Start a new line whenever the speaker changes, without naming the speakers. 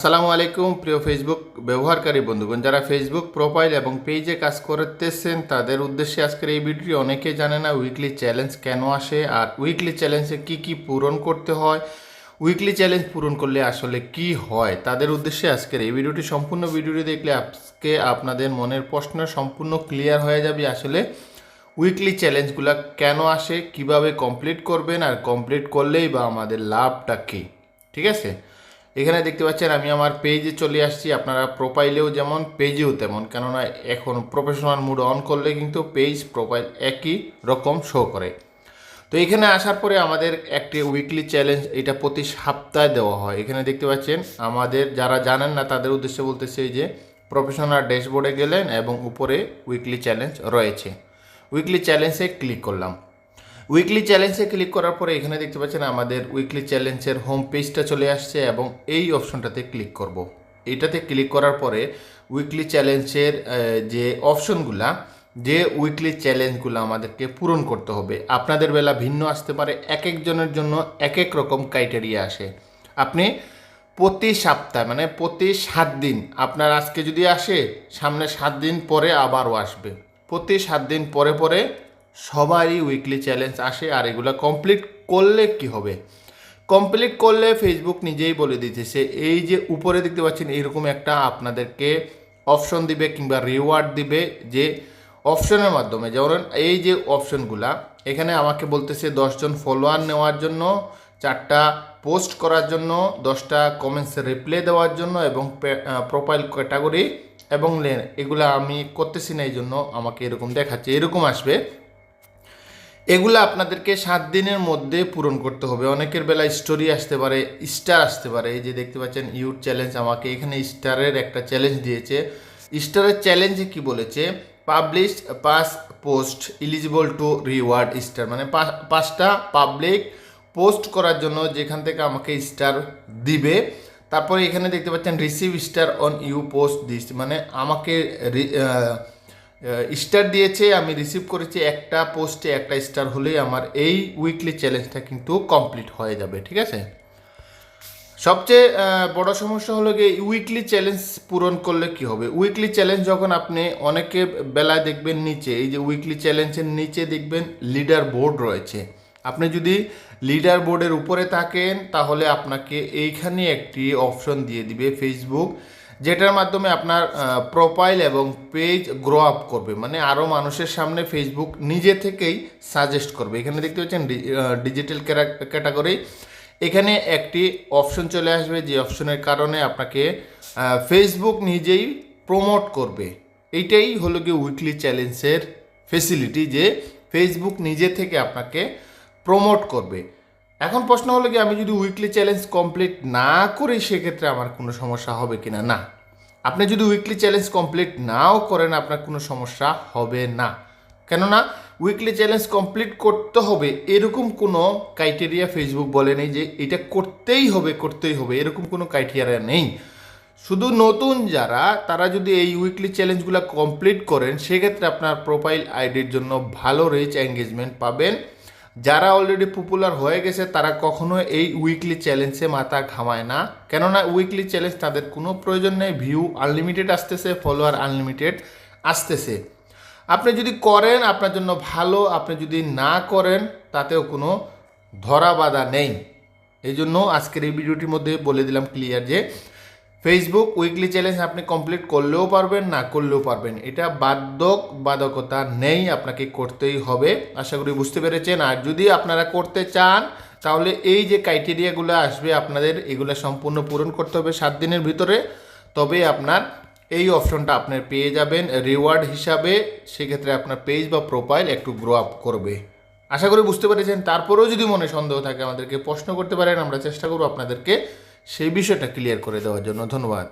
আসসালামু আলাইকুম, প্রিয় ফেসবুক ব্যবহারকারী বন্ধুগণ। যারা ফেসবুক প্রোফাইল এবং পেজে কাজ করতেছেন, তাদের উদ্দেশ্যে আজকের এই ভিডিওটি অনেকে জানে না উইকলি চ্যালেঞ্জ কেন আসে আর উইকলি চ্যালেঞ্জে কি কি পূরণ করতে হয় উইকলি চ্যালেঞ্জ পূরণ করলে আসলে কি হয়, তাদের উদ্দেশ্যে আজকের এই ভিডিওটি সম্পূর্ণ ভিডিওটি দেখলে আজকে আপনাদের মনের প্রশ্ন সম্পূর্ণ ক্লিয়ার হয়ে যাবে, আসলে উইকলি চ্যালেঞ্জগুলো কেন আসে, কীভাবে কমপ্লিট করবেন আর কমপ্লিট করলেই বা আমাদের লাভটা কী, ঠিক আছে? এখানে দেখতে পাচ্ছেন, আমি আমার পেজে চলে আসছি। আপনারা প্রোফাইলেও যেমন পেজেও তেমন। কেননা, এখন প্রফেশনাল মুড অন করলে কিন্তু পেজ প্রোফাইল একই রকম শো করে। তো এখানে আসার পরে আমাদের একটি উইকলি চ্যালেঞ্জ এটা প্রতি সপ্তাহে দেওয়া হয়। এখানে দেখতে পাচ্ছেন, আমাদের যারা জানেন না, তাদের উদ্দেশ্যে বলতেছে যে প্রফেশনাল ড্যাশবোর্ডে গেলেন এবং উপরে উইকলি চ্যালেঞ্জ রয়েছে। উইকলি চ্যালেঞ্জে ক্লিক করলাম। উইকলি চ্যালেঞ্জে ক্লিক করার পরে এখানে দেখতে পাচ্ছেন আমাদের উইকলি চ্যালেঞ্জের হোম পেজটা চলে আসছে এবং এই অপশনটাতে ক্লিক করব। এটাতে ক্লিক করার পরে উইকলি চ্যালেঞ্জের যে অপশনগুলা যে উইকলি চ্যালেঞ্জগুলো আমাদেরকে পূরণ করতে হবে। আপনাদের বেলা ভিন্ন আসতে পারে এক একজনের জন্য এক এক রকম ক্রাইটেরিয়া আসে। আপনি প্রতি সপ্তাহে মানে প্রতি সাত দিন, আপনার আজকে যদি আসে, সামনে সাত দিন পরে আবারও আসবে। প্রতি সাত দিন পরে পরে সবারই উইকলি চ্যালেঞ্জ আসে আর এগুলো কমপ্লিট করলে কি হবে? কমপ্লিট করলে ফেসবুক নিজেই বলে দিতেছে এই যে উপরে দেখতে পাচ্ছেন এরকম একটা আপনাদেরকে অপশন দিবে কিংবা রিওয়ার্ড দিবে যে অপশনের মাধ্যমে। যেমন এই যে অপশনগুলা এখানে আমাকে বলতেছে দশজন ফলোয়ার নেওয়ার জন্য, চারটা পোস্ট করার জন্য, দশটা কমেন্টসে রিপ্লে দেওয়ার জন্য এবং প্রোফাইল ক্যাটাগরি এবং লেন এগুলো আমি করতেছি না এই জন্য আমাকে এরকম দেখাচ্ছে। এরকম আসবে। এগুলো আপনাদেরকে সাত দিনের মধ্যে পূরণ করতে হবে। অনেকের বেলায় স্টোরি আসতে পারে স্টার আসতে পারে। এই যে দেখতে পাচ্ছেন ইউট চ্যালেঞ্জ আমাকে এখানে স্টারের একটা চ্যালেঞ্জ দিয়েছে। স্টারের চ্যালেঞ্জে কি বলেছে? Publish pass post eligible to reward star মানে পাঁচটা পাবলিক পোস্ট করার জন্য যেখান থেকে আমাকে স্টার দিবে। তারপরে এখানে দেখতে পাচ্ছেন receive star on you post this মানে আমাকে স্টার দিয়েছে, আমি রিসিভ করেছি একটা পোস্টে একটা স্টার হলেই আমার এই উইকলি চ্যালেঞ্জটা কিন্তু কমপ্লিট হয়ে যাবে, ঠিক আছে? সবচেয়ে বড় সমস্যা হলো গিয়ে উইকলি চ্যালেঞ্জ পূরণ করলে কি হবে? উইকলি চ্যালেঞ্জ যখন আপনি অনেকে বেলায় দেখবেন নিচে, এই যে উইকলি চ্যালেঞ্জের নিচে দেখবেন লিডার বোর্ড রয়েছে। আপনি যদি লিডার বোর্ডের উপরে থাকেন, তাহলে আপনাকে এইখানে একটি অপশন দিয়ে দিবে ফেসবুক যেটার মাধ্যমে আপনার প্রোফাইল এবং পেজ গ্রো আপ করবে। মানে আরও মানুষের সামনে ফেসবুক নিজে থেকেই সাজেস্ট করবে। এখানে দেখতে পাচ্ছেন ডিজিটাল ক্যাটাগরি এখানে একটি অপশন চলে আসবে, যে অপশনের কারণে আপনাকে ফেসবুক নিজেই প্রমোট করবে। এইটাই হলো গিয়ে উইকলি চ্যালেঞ্জের ফেসিলিটি যে ফেসবুক নিজে থেকে আপনাকে প্রমোট করবে। এখন প্রশ্ন হলো কি, আমি যদি উইকলি চ্যালেঞ্জ কমপ্লিট না করি, সেক্ষেত্রে আমার কোনো সমস্যা হবে কিনা? না। আপনি যদি উইকলি চ্যালেঞ্জ কমপ্লিট নাও করেন, আপনার কোনো সমস্যা হবে না। কেননা উইকলি চ্যালেঞ্জ কমপ্লিট করতে হবে এরকম কোনো ক্রাইটেরিয়া ফেসবুক বলে নেই যে এটা করতেই হবে করতেই হবে। এরকম কোনো ক্রাইটেরিয়া নেই। শুধু নতুন যারা, তারা যদি এই উইকলি চ্যালেঞ্জগুলো কমপ্লিট করেন, সেক্ষেত্রে আপনার প্রোফাইল আইডির জন্য ভালো রিচ এঙ্গেজমেন্ট পাবেন। যারা অলরেডি পপুলার হয়ে গেছে, তারা কখনো এই উইকলি চ্যালেঞ্জে মাথা ঘামায় না। কেননা উইকলি চ্যালেঞ্জ তাদের কোনো প্রয়োজন নেই ভিউ আনলিমিটেড আসতেছে ফলোয়ার আনলিমিটেড আসতেছে। আপনি যদি করেন, আপনার জন্য ভালো, আপনি যদি না করেন, তাতেও কোনো ধরা বাধা নেই। এই জন্য আজকের এই ভিডিওটির মধ্যে বলে দিলাম ক্লিয়ার যে ফেসবুক উইকলি চ্যালেঞ্জ আপনি কমপ্লিট করলেও পারবেন, না করলেও পারবেন। এটা বাধ্যক বাধকতা নেই আপনাকে করতেই হবে। আশা করি বুঝতে পেরেছেন। আর যদি আপনারা করতে চান, তাহলে এই যে ক্রাইটেরিয়াগুলো আসবে আপনাদের, এগুলো সম্পূর্ণ পূরণ করতে হবে সাত দিনের ভিতরে। তবে আপনার এই অপশনটা আপনার পেয়ে যাবেন রিওয়ার্ড হিসাবে। সেক্ষেত্রে আপনার পেজ বা প্রোফাইল একটু গ্রো আপ করবে। আশা করি বুঝতে পেরেছেন। তারপরেও যদি মনে সন্দেহ থাকে আমাদেরকে প্রশ্ন করতে পারেন, আমরা চেষ্টা করব আপনাদেরকে সেই বিষয়টা ক্লিয়ার করে দেওয়ার জন্য ধন্যবাদ।